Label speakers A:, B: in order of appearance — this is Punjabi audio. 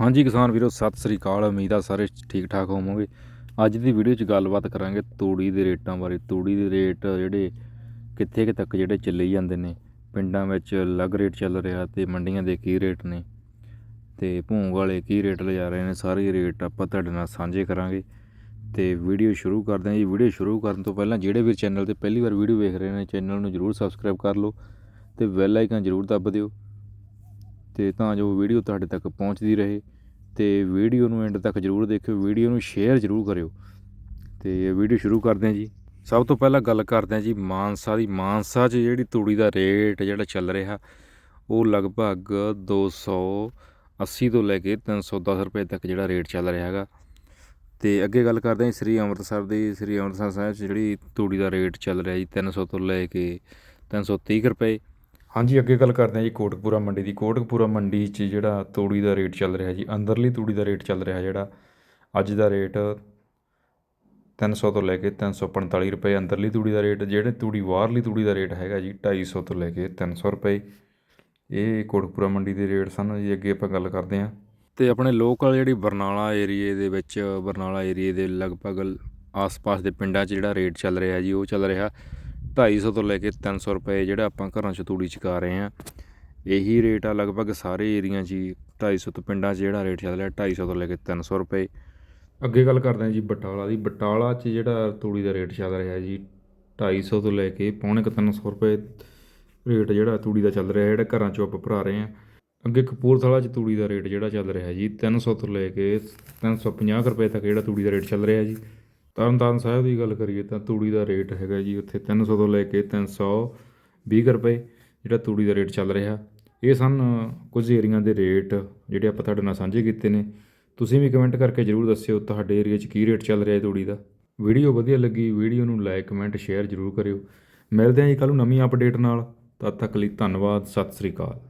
A: ਹਾਂਜੀ ਕਿਸਾਨ ਵੀਰੋ, ਸਤਿ ਸ੍ਰੀ ਅਕਾਲ। ਉਮੀਦ ਆ ਸਾਰੇ ਠੀਕ ਠਾਕ ਹੋਵੋਗੇ। ਅੱਜ ਦੀ ਵੀਡੀਓ 'ਚ ਗੱਲਬਾਤ ਕਰਾਂਗੇ ਤੂੜੀ ਦੇ ਰੇਟਾਂ ਬਾਰੇ। ਤੂੜੀ ਦੇ ਰੇਟ ਜਿਹੜੇ ਕਿੱਥੇ ਕਿ ਤੱਕ ਜਿਹੜੇ ਚੱਲੇ ਜਾਂਦੇ ਨੇ, ਪਿੰਡਾਂ ਵਿੱਚ ਅਲੱਗ ਰੇਟ ਚੱਲ ਰਿਹਾ ਤੇ ਮੰਡੀਆਂ ਦੇ ਕੀ ਰੇਟ ਨੇ, ਤੇ ਭੂੰਗ ਵਾਲੇ ਕੀ ਰੇਟ ਲਿਜਾ ਰਹੇ ਨੇ, ਸਾਰੇ ਰੇਟ ਆਪਾਂ ਤੁਹਾਡੇ ਨਾਲ ਸਾਂਝੇ ਕਰਾਂਗੇ। ਤੇ ਵੀਡੀਓ ਸ਼ੁਰੂ ਕਰਦੇ ਹਾਂ ਜੀ। ਵੀਡੀਓ ਸ਼ੁਰੂ ਕਰਨ ਤੋਂ ਪਹਿਲਾਂ ਜਿਹੜੇ ਵੀ ਚੈਨਲ ਤੇ ਪਹਿਲੀ ਵਾਰ ਵੀਡੀਓ ਵੇਖ ਰਹੇ ਨੇ, ਚੈਨਲ ਨੂੰ ਜਰੂਰ ਸਬਸਕ੍ਰਾਈਬ ਕਰ ਲਓ ਤੇ ਬੈਲ ਆਈਕਨ ਜਰੂਰ ਦੱਬ ਦਿਓ। ਤੇ ਤਾਂ ਜੋ ਵੀਡੀਓ ਤੁਹਾਡੇ ਤੱਕ ਪਹੁੰਚਦੀ ਰਹੇ ਤੇ ਵੀਡੀਓ ਨੂੰ ਐਂਡ ਤੱਕ ਜਰੂਰ ਦੇਖਿਓ, ਵੀਡੀਓ ਨੂੰ ਸ਼ੇਅਰ ਜਰੂਰ ਕਰਿਓ। ਤੇ ਵੀਡੀਓ ਸ਼ੁਰੂ ਕਰਦੇ ਹਾਂ ਜੀ। ਸਭ ਤੋਂ ਪਹਿਲਾਂ ਗੱਲ ਕਰਦੇ ਹਾਂ ਜੀ, ਮਾਨਸਾ ਦੀ, ਮਾਨਸਾ 'ਚ ਜਿਹੜੀ ਤੂੜੀ ਦਾ ਰੇਟ ਜਿਹੜਾ ਚੱਲ ਰਿਹਾ, ਉਹ ਲਗਭਗ 280 ਤੋਂ ਲੈ ਕੇ 310 ਰੁਪਏ ਤੱਕ ਜਿਹੜਾ ਰੇਟ ਚੱਲ ਰਿਹਾ ਹੈਗਾ। ਤੇ ਅੱਗੇ ਗੱਲ ਕਰਦੇ ਹਾਂ ਸ੍ਰੀ ਅੰਮ੍ਰਿਤਸਰ ਦੀ, ਸ੍ਰੀ ਅੰਮ੍ਰਿਤਸਰ ਸਾਹਿਬ 'ਚ ਜਿਹੜੀ ਤੂੜੀ ਦਾ ਰੇਟ ਚੱਲ ਰਿਹਾ ਜੀ 300 ਤੋਂ ਲੈ ਕੇ 330 ਰੁਪਏ। ਹਾਂਜੀ, ਅੱਗੇ ਗੱਲ ਕਰਦੇ ਹਾਂ ਜੀ ਕੋਟਕਪੂਰਾ ਮੰਡੀ ਦੀ। ਕੋਟਕਪੂਰਾ ਮੰਡੀ 'ਚ ਜਿਹੜਾ ਤੂੜੀ ਦਾ ਰੇਟ ਚੱਲ ਰਿਹਾ ਜੀ, ਅੰਦਰਲੀ ਤੂੜੀ ਦਾ ਰੇਟ ਚੱਲ ਰਿਹਾ ਜਿਹੜਾ, ਅੱਜ ਦਾ ਰੇਟ 300 ਤੋਂ ਲੈ ਕੇ 345 ਰੁਪਏ। ਅੰਦਰਲੀ ਤੂੜੀ ਦਾ ਰੇਟ, ਜਿਹੜੇ ਤੂੜੀ, ਬਾਹਰਲੀ ਤੂੜੀ ਦਾ ਰੇਟ ਹੈਗਾ ਜੀ 250 ਤੋਂ ਲੈ ਕੇ 300 ਰੁਪਏ। ਇਹ ਕੋਟਕਪੂਰਾ ਮੰਡੀ ਦੇ ਰੇਟ ਸਨ ਜੀ, ਅੱਗੇ ਆਪਾਂ ਗੱਲ ਕਰਦੇ ਹਾਂ। ਤੇ ਆਪਣੇ ਲੋਕਲ ਜਿਹੜੀ ਬਰਨਾਲਾ ਏਰੀਏ ਦੇ ਵਿੱਚ, ਬਰਨਾਲਾ ਏਰੀਏ ਦੇ ਲਗਭਗ ਆਸ-ਪਾਸ ਦੇ ਪਿੰਡਾਂ 'ਚ ਜਿਹੜਾ ਰੇਟ ਚੱਲ ਰਿਹਾ ਜੀ, ਉਹ ਚੱਲ ਰਿਹਾ। 250 ਤੋਂ ਲੈ ਕੇ 300 ਰੁਪਏ ਜਿਹੜਾ ਆਪਾਂ ਘਰਾਂ 'ਚ ਤੂੜੀ ਚਕਾ ਰਹੇ ਹਾਂ, ਇਹੀ ਰੇਟ ਆ ਲਗਭਗ ਸਾਰੇ ਏਰੀਆ 'ਚ ਹੀ 250 ਤੋਂ ਪਿੰਡਾਂ 'ਚ ਜਿਹੜਾ ਰੇਟ ਚੱਲ ਰਿਹਾ 250 ਤੋਂ ਲੈ ਕੇ 300 ਰੁਪਏ। ਅੱਗੇ ਗੱਲ ਕਰਦੇ ਹਾਂ ਜੀ ਬਟਾਲਾ ਦੀ। ਬਟਾਲਾ 'ਚ ਜਿਹੜਾ ਤੂੜੀ ਦਾ ਰੇਟ ਚੱਲ ਰਿਹਾ ਜੀ 250 ਤੋਂ ਲੈ ਕੇ ਪੌਣੇ ਕੁ 300 ਰੁਪਏ ਰੇਟ ਜਿਹੜਾ ਤੂੜੀ ਦਾ ਚੱਲ ਰਿਹਾ, ਜਿਹੜਾ ਘਰਾਂ 'ਚੋਂ ਆਪਾਂ ਭਰਾ ਰਹੇ ਹਾਂ। ਅੱਗੇ ਕਪੂਰਥਲਾ 'ਚ ਤੂੜੀ ਦਾ ਰੇਟ ਜਿਹੜਾ ਚੱਲ ਰਿਹਾ ਜੀ 300 ਤੋਂ ਲੈ ਕੇ 350 ਕੁ ਰੁਪਏ ਤੱਕ ਜਿਹੜਾ ਤੂੜੀ ਦਾ ਰੇਟ ਚੱਲ ਰਿਹਾ ਜੀ। ਤਰਨਤਾਰਨ ਸਾਹਿਬ ਦੀ ਗੱਲ ਕਰੀਏ ਤਾਂ ਤੂੜੀ ਦਾ ਰੇਟ ਹੈਗਾ ਜੀ ਉੱਥੇ 300 ਤੋਂ ਲੈ ਕੇ 320 ਕੁ ਰੁਪਏ ਜਿਹੜਾ ਤੂੜੀ ਦਾ ਰੇਟ ਚੱਲ ਰਿਹਾ। ਇਹ ਸਨ ਕੁਝ ਏਰੀਆਂ ਦੇ ਰੇਟ ਜਿਹੜੇ ਆਪਾਂ ਤੁਹਾਡੇ ਨਾਲ ਸਾਂਝੇ ਕੀਤੇ ਨੇ। ਤੁਸੀਂ ਵੀ ਕਮੈਂਟ ਕਰਕੇ ਜਰੂਰ ਦੱਸਿਓ ਤੁਹਾਡੇ ਏਰੀਆ 'ਚ ਕੀ ਰੇਟ ਚੱਲ ਰਿਹਾ ਹੈ ਤੂੜੀ ਦਾ। ਵੀਡੀਓ ਵਧੀਆ ਲੱਗੀ ਵੀਡੀਓ ਨੂੰ ਲਾਈਕ, ਕਮੈਂਟ, ਸ਼ੇਅਰ ਜਰੂਰ ਕਰਿਓ। ਮਿਲਦੇ ਹਾਂ ਜੀ ਕੱਲ੍ਹ ਨੂੰ ਨਵੀਂ ਅਪਡੇਟ ਨਾਲ। ਤਦ ਤੱਕ ਲਈ ਧੰਨਵਾਦ, ਸਤਿ ਸ੍ਰੀ ਅਕਾਲ।